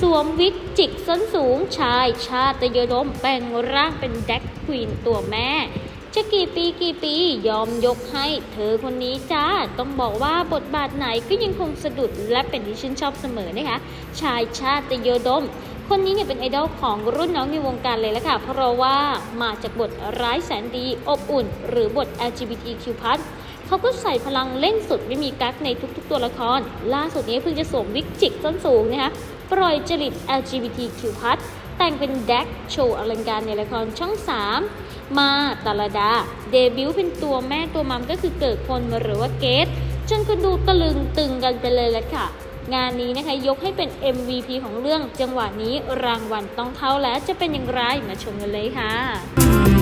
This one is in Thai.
สวมวิกจิกส้นสูงชายชาตยดมแปลงร่างเป็นแดกควีนตัวแม่ จะกี่ปีกี่ปียอมยกให้เธอคนนี้จ้า ต้องบอกว่าบทบาทไหนก็ยังคงสะดุดและเป็นที่ชื่นชอบเสมอนะคะ ชายชาติยดม คนนี้เนี่ยเป็นไอดอลของรุ่นน้องในวงการเลยละค่ะ เพราะว่ามาจากบทร้ายแสนดี อบอุ่น หรือบท LGBTQ+ เขาก็ใส่พลังเล่นสุดไม่มีกั๊กในทุกๆตัวละคร ล่าสุดนี้เพิ่งจะสวมวิกจิกส้นสูงนะคะปล่อยจริต LGBTQ+ แต่งเป็นแดกโชว์อลังการในละครช่อง 3 มาตาลดา เดบิวต์เป็นตัวแม่ตัวมัมก็คือเกิดคนหรือว่าเกตจนก็ดูตะลึงตึงกันไปเลยละค่ะ งานนี้นะคะยกให้เป็น MVP ของเรื่องจังหวะนี้รางวัลต้องเท่าแล้วจะเป็นอย่างไรมาชมกันเลยค่ะ